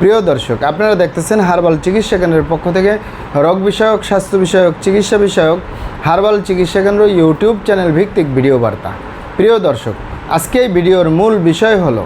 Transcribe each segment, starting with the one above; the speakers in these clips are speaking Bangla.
প্রিয় দর্শক, আপনারা দেখতেছেন হার্বাল চিকিৎসা কেন্দ্রের পক্ষ থেকে রোগ বিষয়ক, স্বাস্থ্য বিষয়ক, চিকিৎসা বিষয়ক হার্বাল চিকিৎসা কেন্দ্র ইউটিউব চ্যানেল ভিত্তিক ভিডিও বার্তা। প্রিয় দর্শক, আজকে এই ভিডিওর মূল বিষয় হলো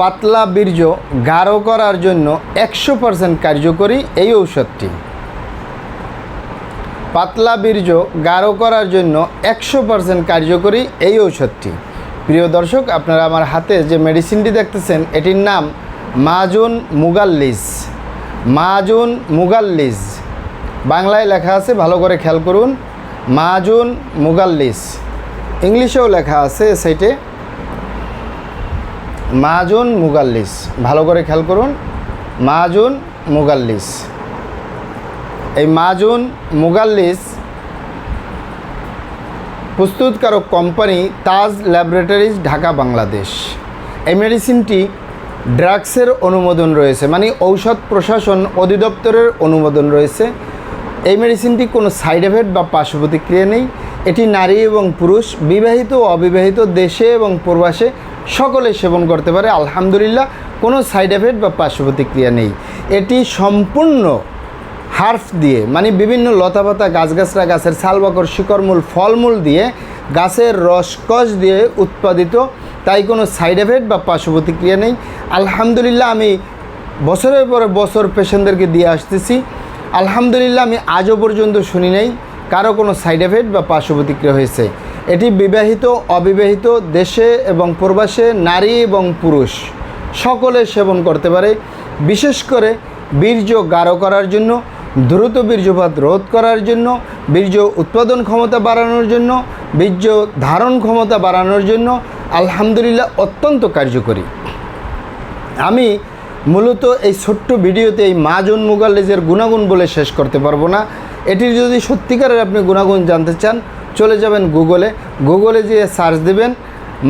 পাতলা বীর্য গাঢ় করার জন্য একশো পার্সেন্ট কার্যকরী এই ঔষধটি। পাতলা বীর্য গাঢ় করার জন্য একশো পার্সেন্ট কার্যকরী এই ঔষধটি। প্রিয় দর্শক, আপনারা আমার হাতে যে মেডিসিনটি দেখতেছেন, এটির নাম মাজুন মুগাল্লিস মাজুন মুগাল্লিস বাংলায় লেখা আছে, ভালো করে খেয়াল করুন, মাজুন মুগাল্লিস ইংলিশেও লেখা আছে এ সাইটে মাজুন মুগাল্লিস ভালো করে খেয়াল করুন, মাজুন মুগাল্লিস এই মাজুন মুগাল্লিস প্রস্তুতকারক কোম্পানি তাজ ল্যাবরেটরিজ, ঢাকা, বাংলাদেশ। এই মেডিসিনটি ড্রাগসের অনুমোদন রয়েছে মানে ঔষধ প্রশাসন অধিদপ্তরের অনুমোদন রয়েছে। এই মেডিসিনটি কোনো সাইড এফেক্ট বা পার্শ্ব প্রতিক্রিয়া নেই। এটি নারী এবং পুরুষ, বিবাহিত ও অবিবাহিত দেশে এবং প্রবাসে সকলে সেবন করতে পারে। আলহামদুলিল্লাহ, কোনো সাইড এফেক্ট বা পার্শ্ব প্রতিক্রিয়া নেই। এটি সম্পূর্ণ হার্ফ দিয়ে মানে বিভিন্ন লতাপাতা গাছগাছরা গাছের ছালবাকর শিকড়মূল, ফলমূল দিয়ে গাছের রসকস দিয়ে উৎপাদিত। তাই কোনো সাইড এফেক্ট বা পার্শ্ব প্রতিক্রিয়া নেই। আলহামদুলিল্লাহ আমি বছরের পর বছর পেশেন্টদেরকে দিয়ে আসতেছি। আলহামদুলিল্লাহ আমি আজও পর্যন্ত শুনি নাই কারও কোনো সাইড এফেক্ট বা পার্শ্ব প্রতিক্রিয়া হয়েছে। এটি বিবাহিত, অবিবাহিত, দেশে এবং প্রবাসে নারী এবং পুরুষ সকলে সেবন করতে পারে। বিশেষ করে বীর্য গাঢ় করার জন্য দ্রুত বীর্যপাত রোধ করার জন্য, বীর্য উৎপাদন ক্ষমতা বাড়ানোর জন্য, বীর্য ধারণ ক্ষমতা বাড়ানোর জন্য আলহামদুলিল্লাহ অত্যন্ত কার্যকরী। আমি মূলত এই ছোট্ট ভিডিওতে এই মাজন মুগাল্লিজের গুণাগুণ বলে শেষ করতে পারব না। এটির যদি সত্যিকারের আপনি গুণাগুণ জানতে চান, চলে যাবেন গুগলে। গুগলে যেয়ে সার্চ দেবেন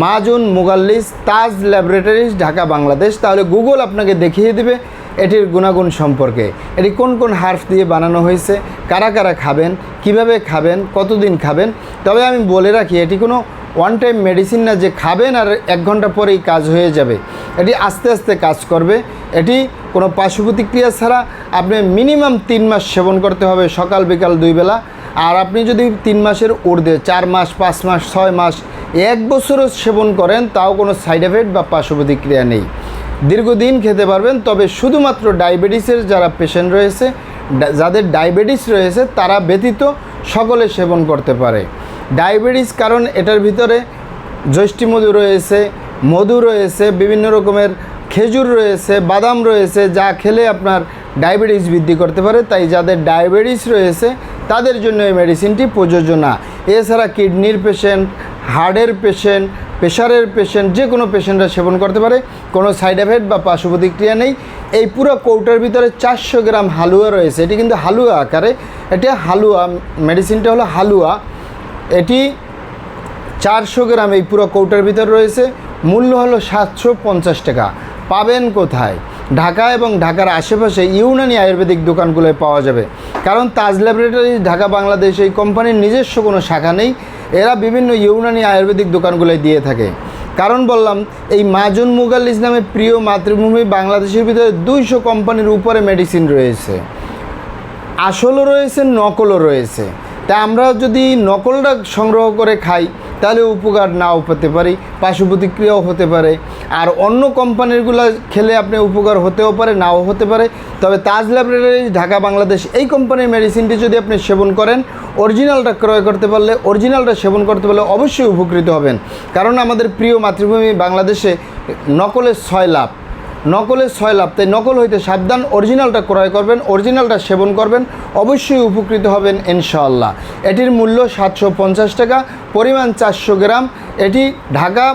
মাজুন মুগাল্লিস তাজ ল্যাবরেটরিজ, ঢাকা, বাংলাদেশ। তাহলে গুগল আপনাকে দেখিয়ে দেবে এটির গুণাগুণ সম্পর্কে। এটি কোন কোন হার্ফ দিয়ে বানানো হয়েছে? কারা কারা খাবেন? কীভাবে খাবেন? কতদিন খাবেন? তবে আমি বলে রাখি, এটি কোনো ওয়ান টাইম মেডিসিন না যে খাবেন আর এক ঘণ্টা পরেই কাজ হয়ে যাবে। এটি আস্তে আস্তে কাজ করবে। এটি কোনো পার্শ্ব প্রতিক্রিয়া ছাড়া আপনি মিনিমাম তিন মাস সেবন করতে হবে সকাল, বিকাল দুই বেলা। আর আপনি যদি তিন মাসের ঊর্ধ্বে চার মাস, পাঁচ মাস, ছয় মাস, এক বছরও সেবন করেন, তাও কোনো সাইড এফেক্ট বা পার্শ্ব প্রতিক্রিয়া নেই। দীর্ঘদিন খেতে পারবেন, তবে শুধুমাত্র ডায়াবেটিসের যারা পেশেন্ট রয়েছে যাদের ডায়াবেটিস রয়েছে, তারা ব্যতীত সকলে সেবন করতে পারে। ডায়াবেটিস কারণ এটার ভিতরে মধু রয়েছে মধু রয়েছে, বিভিন্ন রকমের খেজুর রয়েছে, বাদাম রয়েছে, যা খেলে আপনার ডায়াবেটিস বৃদ্ধি করতে পারে। তাই যাদের ডায়াবেটিস রয়েছে, তাদের জন্য এই মেডিসিনটি প্রযোজ্য না। এছাড়া কিডনির পেশেন্ট হার্টের পেশেন্ট প্রেশারের পেশেন্ট যে কোনো পেশেন্টরা সেবন করতে পারে। কোনো সাইড এফেক্ট বা পার্শ্ব প্রতিক্রিয়া নেই। এই পুরো কৌটার ভিতরে চারশো গ্রাম হালুয়া রয়েছে। এটি কিন্তু হালুয়া আকারে। এটা হালুয়া মেডিসিনটা হলো হালুয়া। এটি চারশো গ্রাম এই পুরো কৌটার ভিতর রয়েছে। মূল্য হলো সাতশো পঞ্চাশ টাকা। পাবেন কোথায়? ঢাকা এবং ঢাকার আশেপাশে ইউনানি আয়ুর্বেদিক দোকানগুলোয় পাওয়া যাবে। কারণ তাজ ল্যাবরেটরি ঢাকা বাংলাদেশ এই কোম্পানির নিজস্ব কোনো শাখা নেই। এরা বিভিন্ন ইউনানি আয়ুর্বেদিক দোকানগুলোয় দিয়ে থাকে। কারণ বললাম, এই মাজুন মুগাল্লিস নামে প্রিয় মাতৃভূমি বাংলাদেশের ভিতরে দুইশো কোম্পানির উপরে মেডিসিন রয়েছে। আসলও রয়েছে, নকলও রয়েছে। তা আমরা যদি নকলটা সংগ্রহ করে খাই তাহলে উপকার নাও পেতে পারি পার্শ্ব প্রতিক্রিয়াও হতে পারে। আর অন্য কোম্পানিরগুলো খেলে আপনি উপকার হতেও পারে, নাও হতে পারে। তবে তাজ ল্যাবরেটরি ঢাকা, বাংলাদেশ, এই কোম্পানির মেডিসিনটি যদি আপনি সেবন করেন অরিজিনালটা ক্রয় করতে পারলে অরিজিনালটা সেবন করতে পারলে অবশ্যই উপকৃত হবেন। কারণ আমাদের প্রিয় মাতৃভূমি বাংলাদেশে নকলের ছয় লাভ। নকলের ছয় লাভ। তাই নকল হইতে সাবধান অরিজিনালটা ক্রয় করবেন অরিজিনালটা সেবন করবেন, অবশ্যই উপকৃত হবেন ইনশাআল্লাহ। এটির মূল্য সাতশো পঞ্চাশ টাকা, পরিমাণ চারশো গ্রাম। এটি ঢাকা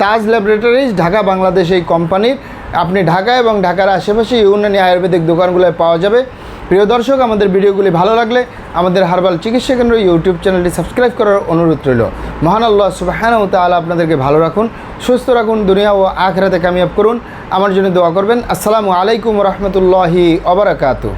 তাজ ল্যাবরেটরিজ, ঢাকা বাংলাদেশ এই কোম্পানির। আপনি ঢাকা এবং ঢাকার আশেপাশে ইউনানি আয়ুর্বেদিক দোকানগুলোয় পাওয়া যাবে। প্রিয় দর্শক, আমাদের ভিডিওগুলি ভালো লাগলে আমাদের হার্বাল চিকিৎসা কেন্দ্র ইউটিউব চ্যানেলটি সাবস্ক্রাইব করার অনুরোধ রইল। মহান আল্লাহ সুবাহান ও তাআলা আপনাদেরকে ভালো রাখুন, সুস্থ রাখুন, দুনিয়া ও আখরাতে কামিয়াব করুন। আমার জন্য দোয়া করবেন। আসসালামু আলাইকুম রহমতুল্লাহি অবরাকাতু